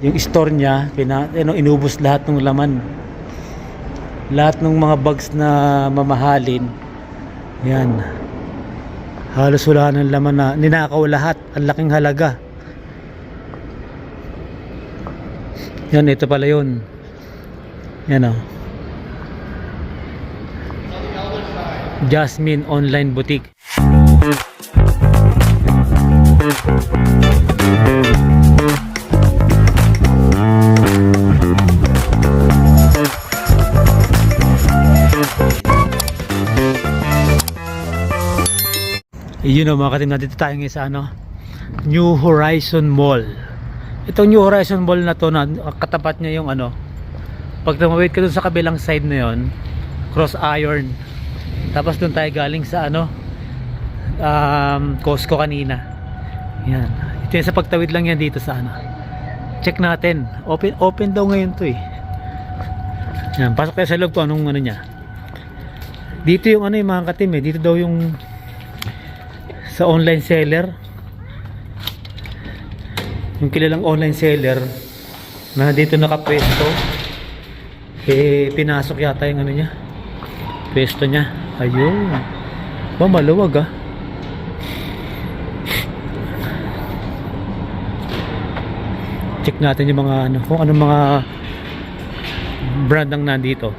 Yung store niya, pina, ano, inubos lahat ng laman. Lahat ng mga bags na mamahalin. Yan. Halos wala ng laman na ninakaw lahat. Ang laking halaga. Yan, ito pala yun. Yan o. Jasmine Online Boutique. Yun o mga katim na dito tayo ngayon sa ano New Horizon Mall. Itong New Horizon Mall na to na katapat niya yung ano Pag tumawid ka dun sa kabilang side na yon Cross Iron. Tapos dun tayo galing sa ano um, Costco kanina. Yan. Ito yung sa pagtawid lang yan dito sa ano Check natin. Open, open daw ngayon to eh. Yan, pasok tayo sa loob ko anong ano niya. Dito yung ano yung mga katim eh. Dito daw yung sa online seller. Yung kilalang online seller na dito nakapwesto eh pinasok yata yung ano niya. Pwesto niya. Ayun. Ba maluwag ah. Check natin yung mga ano kung anong mga brand ang nandito.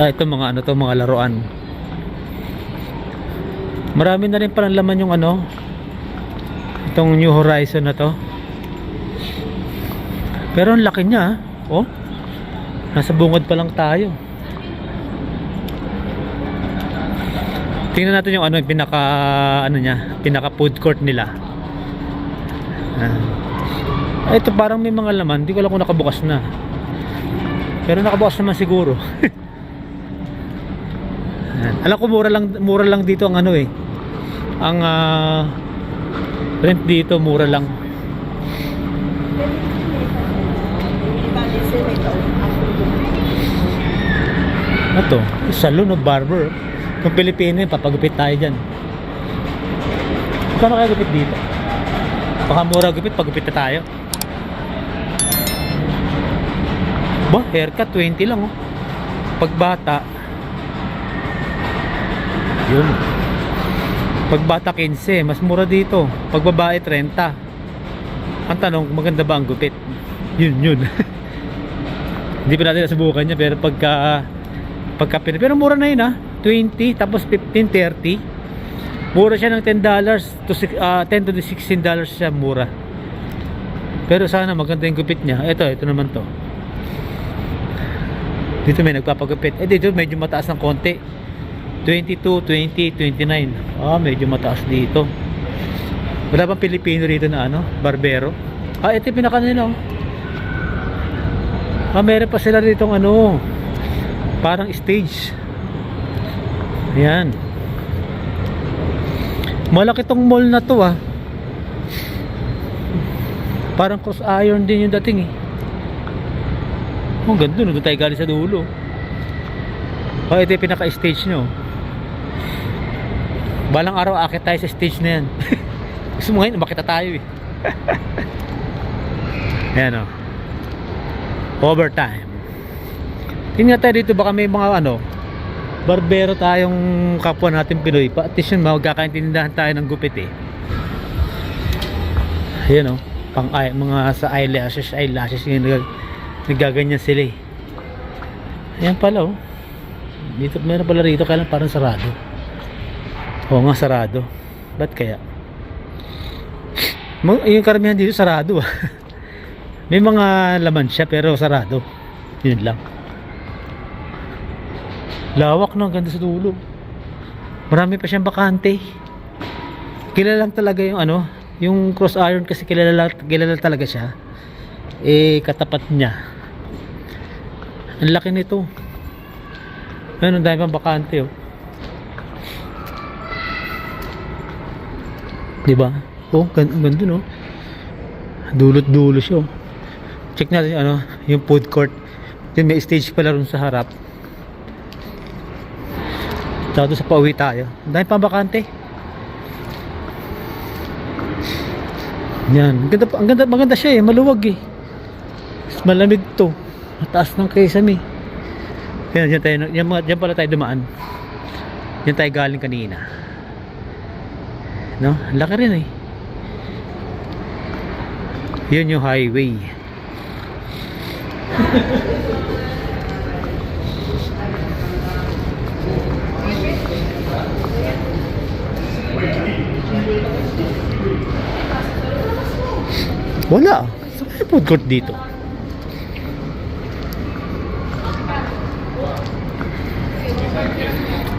Ah ito mga ano to mga laruan Marami na rin palang laman yung ano itong New Horizon na to. Pero ang laki niya, ah. oh. Nasa bungod pa lang tayo. Tingnan natin yung ano, yung pinaka ano niya, pinaka food court nila. Ah. Ito parang may mga laman, hindi ko alam kung nakabukas na. Pero nakabukas naman siguro. Alam ko mura lang mura lang dito ang ano eh. Ang ah, rent dito mura lang. Ito, salon o barber. Kung Pilipino yun, papagupit tayo dyan. Kano kaya gupit dito? Baka mura gupit, pagupit na tayo. Ba, haircut 20 lang oh. Pagbata, yun. Pag bata 15, mas mura dito. Pag babae 30. Ang tanong, maganda ba ang gupit? Yun, yun. Hindi pa natin nasubukan niya pero pagka pagka pero mura na yun ah. 20 tapos 15, 30. Mura siya ng 10 dollars to six- ah, 10 to 16 dollars siya mura. Pero sana maganda yung gupit niya. Ito, ito naman to. Dito may nagpapagupit. Eh dito medyo mataas ng konti. 22, 20, 29. Ah, medyo mataas dito. Wala bang Pilipino rito na ano? Barbero? Ah, ito yung pinaka nila. oh. Ah, meron pa sila rito ano. Parang stage. Ayan. Malaki tong mall na to ah. Parang cross iron din yung dating eh. Oh, ganda. Doon tayo galing sa dulo. Ah, ito yung pinaka-stage nyo. Balang araw akit tayo sa stage na yan. Gusto mo ngayon, makita tayo eh. Ayan o. Overtime. Tingnan tayo dito baka may mga ano, barbero tayong kapwa natin Pinoy. Pa, at least yun, magkakaintindihan tayo ng gupit eh. Ayan o. Pang ay, mga sa eyelashes, eyelashes yung nag, nagaganyan sila eh. Ayan pala oh. Dito, meron pala rito, kaya lang parang sarado. Oo nga, sarado. Ba't kaya? Yung karamihan dito sarado ah. May mga laman siya pero sarado. Yun lang. Lawak no, ganda sa dulo. Marami pa siyang bakante. Kilala lang talaga yung ano, yung cross iron kasi kilala, kilala talaga siya. Eh, katapat niya. Ang laki nito. Ang dami pang bakante oh. Diba? Oh, gan ganda no. Dulot-dulo siya. oh. Check natin ano, yung food court. Yun, may stage pala rin sa harap. Tsaka sa pauwi tayo. Dami pang bakante. Yan. Ang ganda, ang ganda, maganda siya eh. Maluwag eh. Mas Malamig to. Mataas ng kesame. Yan, dyan, tayo, yan, dyan pala tayo dumaan. Yan tayo galing kanina. No? Laki rin eh. Yun yung highway. Wala. May food court dito?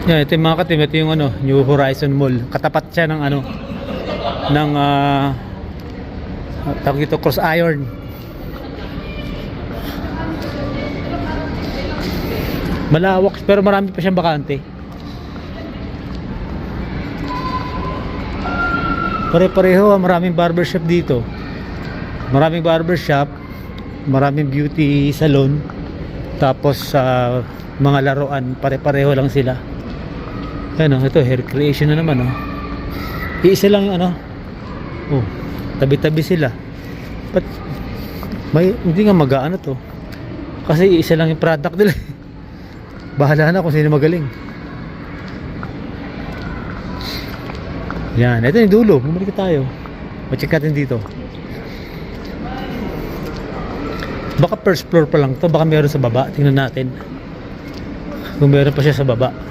Yan, ito yung mga katim, ito yung ano, New Horizon Mall. Katapat siya ng ano, ng ah, tawag dito, cross iron. Malawak, pero marami pa siyang bakante. Pare-pareho, ah, maraming barbershop dito. Maraming barbershop, maraming beauty salon, tapos sa mga laruan, pare-pareho lang sila. Ano, ito hair creation na naman oh. Iisa lang ano. Oh, tabi-tabi sila. But may hindi nga mag-aano to. Kasi isa lang yung product nila. Bahala na kung sino magaling. Yan, ito yung dulo. Bumalik tayo. Ma-check natin dito. Baka first floor pa lang to. Baka meron sa baba. Tingnan natin. Kung meron pa siya sa baba.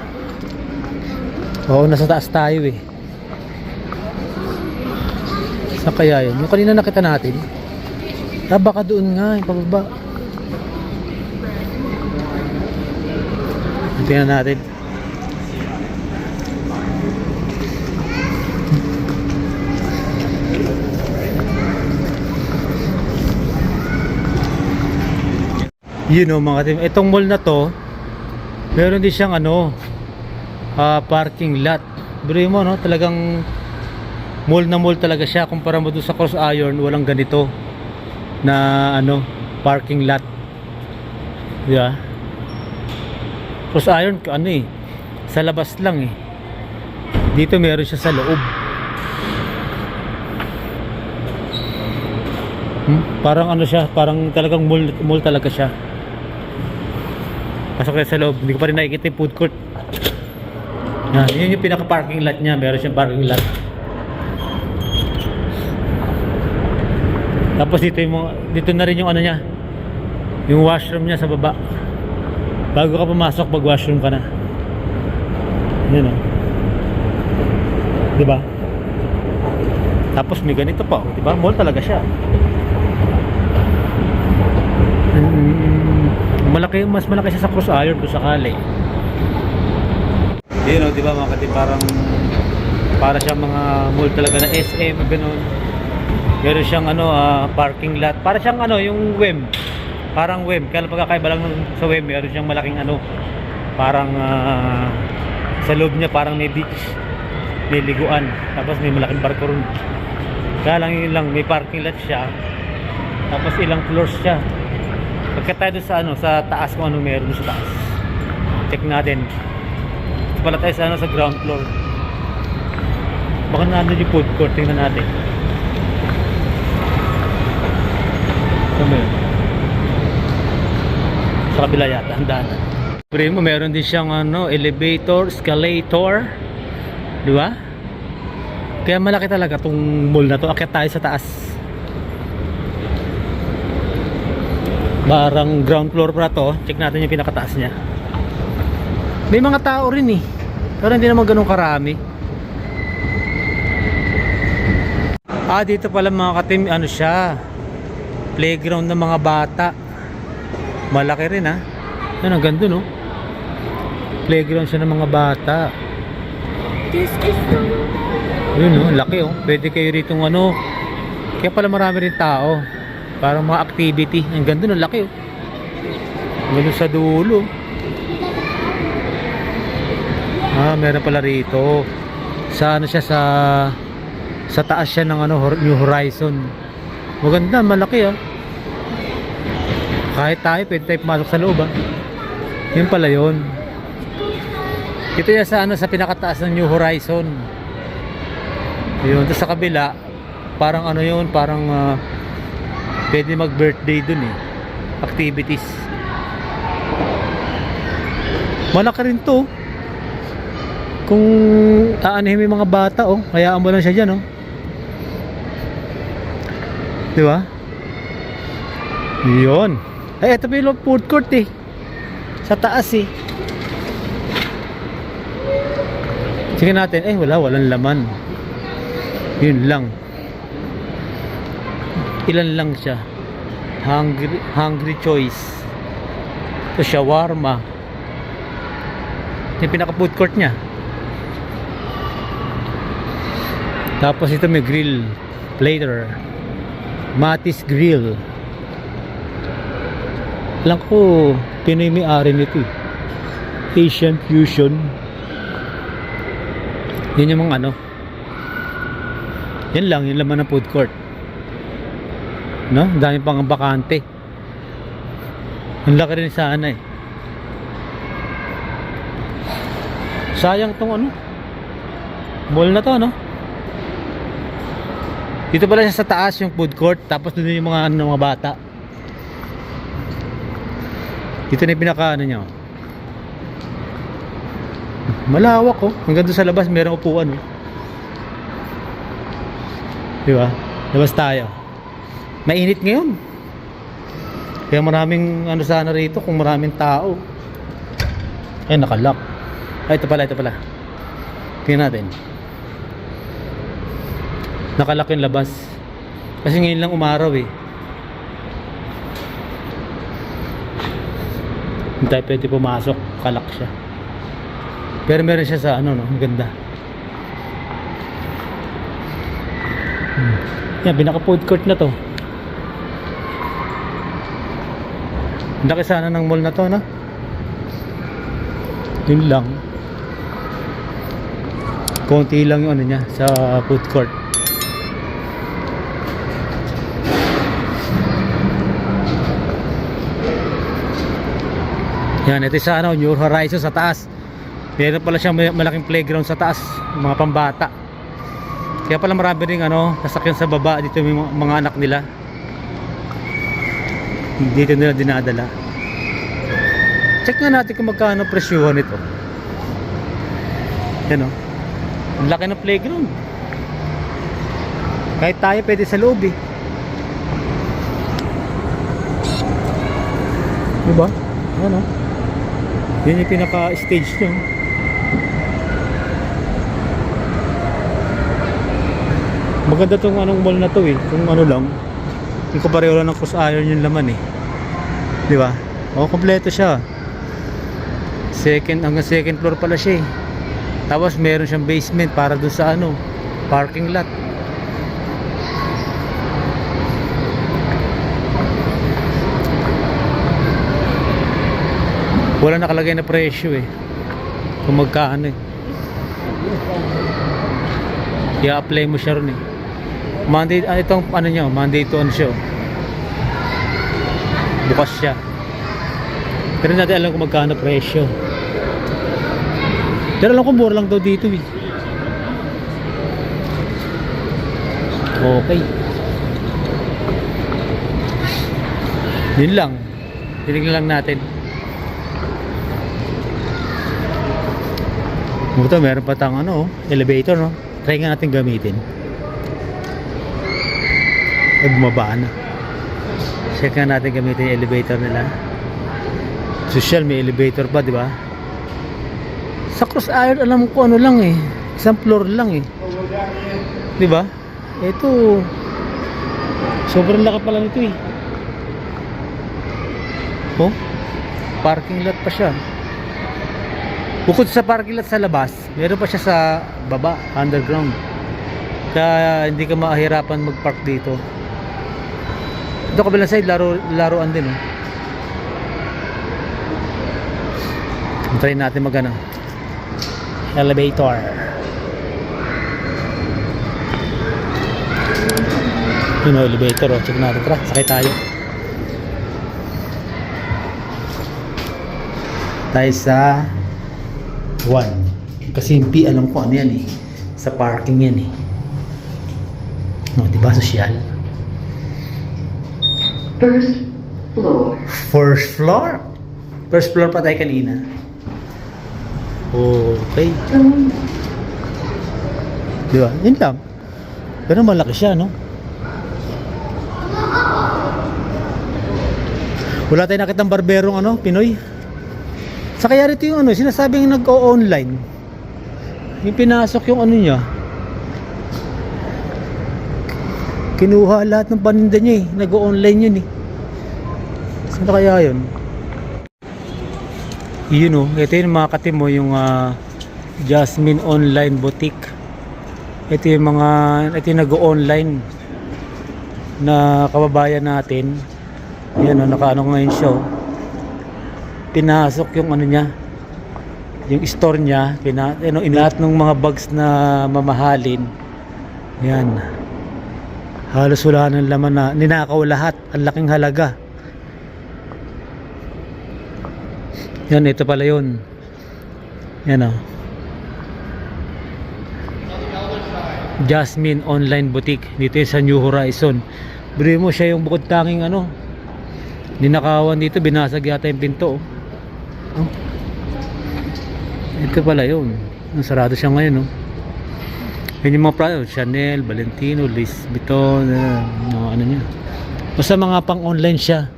Oo, nasa taas tayo eh. Saan kaya yun? Yung kanina nakita natin. Ah, baka doon nga, yung pababa. Tingnan natin. Yun o mga team. Itong mall na to, meron din siyang ano, ah, parking lot. Biro mo no, talagang mall na mall talaga siya kumpara mo doon sa Cross Iron, walang ganito na ano, parking lot. Ba? Cross Iron ano eh, sa labas lang eh. Dito meron siya sa loob. Hmm? Parang ano siya, parang talagang mall, mall talaga siya. Pasok tayo sa loob, hindi ko pa rin nakikita yung food court. Yan, yun yung pinaka parking lot niya, meron siyang parking lot. Tapos dito yung dito na rin yung ano niya, yung washroom niya sa baba. Bago ka pumasok, pag washroom ka na. Yan o. Diba? Tapos may ganito pa, oh, diba? Mall talaga siya. Mm, malaki, mas malaki siya sa Cross Iron kung sakali. Yun o, di ba mga kati, parang para siya mga mall talaga na SM, ganun. Meron siyang ano, ah, parking lot. Para siyang ano, yung WEM. Parang WEM. Kaya pagkakaiba lang sa WEM, meron siyang malaking ano, parang ah, sa loob niya parang may beach. May liguan. Tapos may malaking barko ron. Kaya lang yun lang, may parking lot siya. Tapos ilang floors siya. Pagka tayo sa ano, sa taas kung ano meron sa taas. Check natin. Pala tayo sa ano, sa ground floor. Baka nandun yung food court, tingnan natin. Yun? Sa kabila yata, ang daanan. Primo, meron din siyang ano, elevator, escalator. Di ba? Kaya malaki talaga tong mall na to. Akyat tayo sa taas. Barang ground floor pa to. Check natin yung pinakataas niya. May mga tao rin eh. Pero hindi naman ganun karami. Ah, dito pala mga katim, ano siya? Playground ng mga bata. Malaki rin ah. Yan, ang ganda no? Playground siya ng mga bata. This is the Yun no, laki oh. Pwede kayo rito ano. Kaya pala marami rin tao. Parang mga activity. Ang ganda no, laki oh. Ganun sa dulo. Ah, meron pala rito. Sa ano siya sa sa taas siya ng ano New Horizon. Maganda, malaki ah. Kahit tayo, pwede tayo pumasok sa loob ah. Yun pala yun. Ito yan sa ano sa pinakataas ng New Horizon. Yun, tapos sa kabila, parang ano yun, parang ah, pwede mag-birthday dun eh. Activities. Malaki rin to. Kung aanihin yung mga bata, oh, hayaan mo lang siya dyan, oh. Di ba? Yun. Ay, ito pa yung food court eh. Sa taas eh. Sige natin. Eh, wala. Walang laman. Yun lang. Ilan lang siya. Hungry, hungry choice. Ito, shawarma. Yung pinaka food court niya. Tapos ito may grill plater. Matis Grill. Alam ko, Pinoy may ari nito eh. Asian Fusion. Yun yung mga ano. Yan lang, yung laman ng food court. No? Dami pang bakante. Ang laki rin sana eh. Sayang tong ano. Mall na to, no? Dito pala siya sa taas yung food court tapos doon yung mga ano mga bata. Dito na yung pinaka ano niya. oh. Malawak oh. Hanggang doon sa labas merong upuan oh. Di ba? Labas tayo. Mainit ngayon. Kaya maraming ano sana rito kung maraming tao. Ay nakalock. Ay ito pala, ito pala. Tingnan natin. Nakalak yung labas. Kasi ngayon lang umaraw eh. Hindi tayo pwede pumasok. Kalak siya. Pero meron siya sa ano no, ang ganda. Hmm. Yan, binaka food court na to. Laki sana ng mall na to, no? Yun lang. Konti lang yung ano niya sa food court. Yan, ito sa ano, New Horizon sa taas. Meron pala siyang may- malaking playground sa taas, mga pambata. Kaya pala marami ring ano, sasakyan sa baba dito yung mga, anak nila. Dito nila dinadala. Check nga natin kung magkano presyuhan nito. Yan o. Ang laki ng playground. Kahit tayo pwede sa loob eh. Diba? Ano? Yan yung pinaka-stage nyo. Maganda tong anong mall na to eh. Kung ano lang. Hindi ko pareho lang ng cross iron yung laman eh. Di ba? O, kompleto siya. Second, hanggang second floor pala siya eh. Tapos meron siyang basement para dun sa ano, parking lot. Wala nakalagay na presyo eh. Kung magkano eh. I-apply mo siya ron eh. Monday, ah, itong ano nyo, Monday to ano siya. oh. Bukas siya. Pero natin alam kung magkano presyo. Pero alam ko mura lang daw dito eh. Okay. Yun lang. Tinignan lang natin. Ito, meron pa tang ano, elevator, no? Try nga natin gamitin. Ay, bumaba na. Check nga natin gamitin yung elevator nila. Social, may elevator pa, di ba? Sa Cross Iron, alam ko ano lang eh. Isang floor lang eh. Di ba? Ito, sobrang laki pala nito eh. Oh, parking lot pa siya. Bukod sa parking lot sa labas, meron pa siya sa baba, underground. Kaya hindi ka mahirapan mag-park dito. Ito kabilang side, laro, laruan din. Oh. Try natin mag ano. Elevator. Yun o, elevator. Oh. Check natin. Tara, sakay tayo. Tayo sa 1. Kasi yung P, alam ko ano yan eh. Sa parking yan eh. No, di ba sosyal? First floor. First floor? First floor pa tayo kanina. Okay. Di ba? Yun lang. Pero malaki siya, no? Wala tayong nakitang barberong ano, Pinoy. Sa kaya rito yung ano, sinasabing nag-o-online. Yung pinasok yung ano niya. Kinuha lahat ng paninda niya eh. Nag-o-online yun eh. Saan kaya yun? Yun o, ito yung mga katim mo, yung ah, Jasmine Online Boutique. Ito yung mga, ito yung nag-online na kababayan natin. Yan o, nakaano ngayon siya o. Pinasok yung ano niya, yung store niya, pina, ano, in lahat ng mga bags na mamahalin. Yan. Halos wala ng laman na ninakaw lahat. Ang laking halaga. Yan, ito pala yun. Yan o. Jasmine Online Boutique. Dito sa New Horizon. Bili mo siya yung bukod tanging ano. Ninakawan dito, binasag yata yung pinto. Oh. Oh. Ito pala yun. Sarado siya ngayon. Oh. Yun yung mga product. Chanel, Valentino, Louis Vuitton. Uh, mga ano niya. Basta mga pang online siya.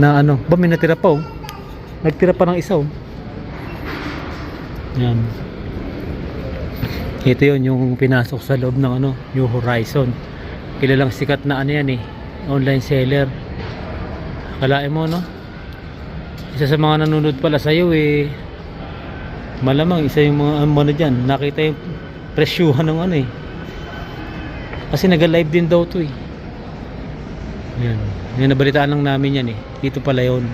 Na ano. Ba may natira pa oh. Nagtira pa ng isa oh. Yan. Ito yun yung pinasok sa loob ng ano, New Horizon. Kilalang sikat na ano yan eh. Online seller. Kalain mo no? Isa sa mga nanonood pala sa'yo eh. Malamang isa yung mga ano na dyan. Nakita yung presyuhan ng ano eh. Kasi nag-live din daw to eh. Yan. Yan nabalitaan lang namin yan eh. Dito pala yun.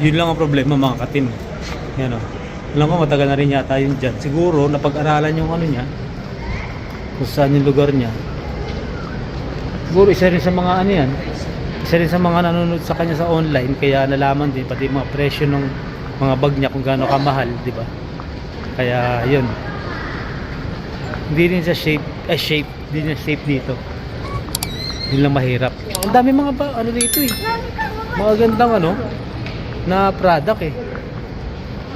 Yun lang ang problema mga katim. Yan o. Alam ko matagal na rin yata yun dyan. Siguro napag-aralan yung ano niya. Kung saan yung lugar niya. Siguro isa rin sa mga ano yan. Isa rin sa mga nanonood sa kanya sa online. Kaya nalaman din pati mga presyo ng mga bag niya kung gaano kamahal. di ba Kaya yun. Hindi rin sa shape. Eh shape. Hindi rin shape dito. Yun lang mahirap. Ang dami mga ba, ano dito eh. Mga gandang ano na product eh.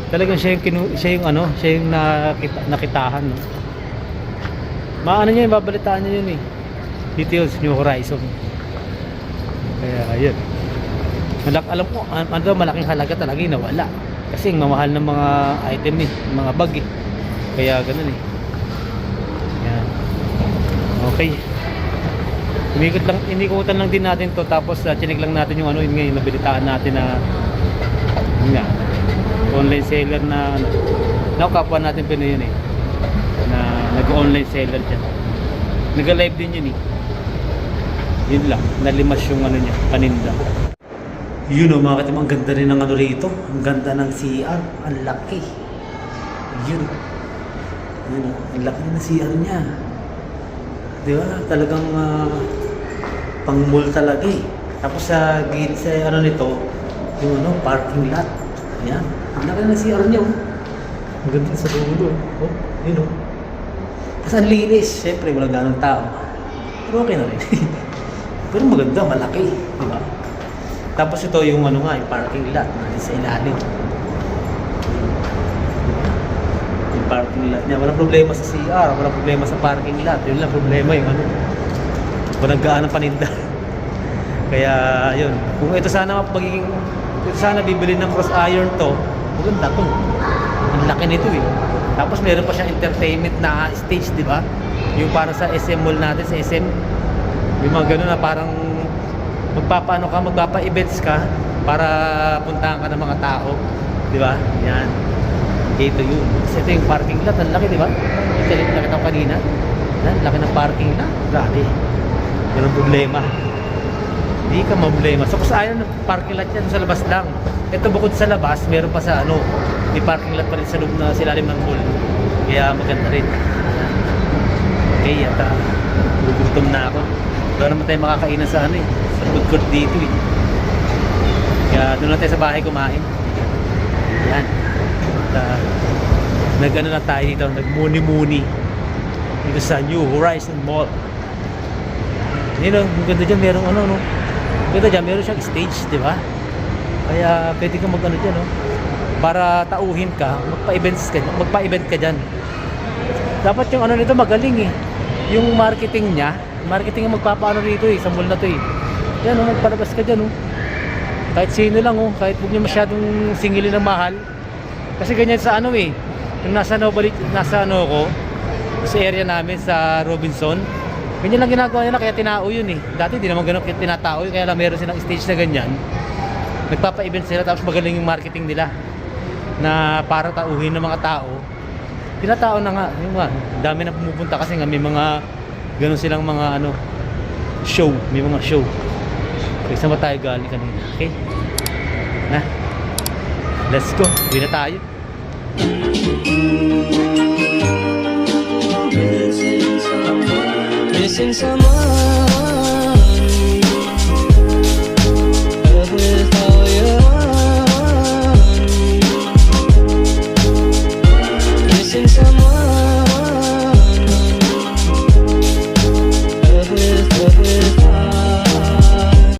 Talagang siya yung, kinu, siya yung ano, siya yung nakita, nakitahan, no? Maano niya, babalitaan niya yun eh. Sa New Horizon. Kaya, yun. Malak, alam ko, an- ano malaking halaga talaga yung nawala. Kasi ang mamahal ng mga item eh, mga bag eh. Kaya ganun eh. Yan. Okay. Umikot lang, inikutan lang din natin to tapos uh, chinig lang natin yung ano yun ngayon, nabilitaan natin na yun nga, online seller na ano, na kapwa natin Pinoy eh na nag-online seller dyan nag-live din yun eh yun lang, nalimas yung ano niya, paninda. Yun o mga katim, ang ganda rin ng ano rito. Ang ganda ng CR, ang laki. Yun. Yun o, ang laki ng CR niya. Di ba, talagang ah, pang mall talaga eh. Tapos sa gate sa ano nito yung ano, parking lot. Yan, ang laki ng CR niya oh. Ang ganda sa dulo oh, yun oh. Tapos ang linis, syempre walang ganong tao. Pero okay na rin pero maganda, malaki di ba? Tapos ito yung ano nga, yung parking lot na sa ilalim. Yung parking lot niya. Walang problema sa CR walang problema sa parking lot. Yun lang problema yung ano. Walang gaan ng paninda. Kaya yun. Kung ito sana magiging ito sana bibili ng cross iron to maganda to. Ang laki nito eh. Tapos meron pa siyang entertainment na stage di ba? Yung para sa SM mall natin sa SM yung mga ganun na parang magpapaano ka magpapa-events ka para puntahan ka ng mga tao. Di ba? Yan. Ito yun kasi ito yung parking lot. Ang laki di ba? Ito yung nakita ko kanina. Yan laki ng parking lot. Grabe. Yun ang problema. Hindi ka problema so kung saan yung parking lot yan sa labas lang. Ito bukod sa labas meron pa sa ano may parking lot pa rin sa loob na silalim ng mall. Kaya maganda rin. Okay at uh, gugutom na ako doon naman tayo makakainan sa ano eh sa food court dito eh kaya doon lang tayo sa bahay kumain yan at uh, nag ano lang tayo dito nagmuni-muni dito sa New Horizon Mall. Yun ang ang ganda dyan, merong ano, no? Ganda dyan, meron siyang stage, di ba? Kaya pwede kang mag-ano dyan, no? Para tauhin ka, magpa-events ka, magpa-event ka dyan. Dapat yung ano nito magaling eh. Yung marketing niya, marketing ang magpapaano rito eh, sa mall na to eh. Yan, oh, magpalabas ka dyan, oh. Kahit sino lang, oh. Kahit huwag niyo masyadong singilin ng mahal. Kasi ganyan sa ano eh. Yung nasa balik, nasa ano ko, sa area namin sa Robinson. Ganyan lang ginagawa nila kaya tinao yun eh. Dati di naman ganun tinatao kaya lang meron silang stage na ganyan. Nagpapa-event sila tapos magaling yung marketing nila na para tauhin ng mga tao. Tinatao na nga, yung nga, dami na pumupunta kasi nga may mga ganun silang mga ano show, may mga show. Kaya saan ba tayo galing kanina? Okay? Na. Let's go. Uwi na tayo. Missing someone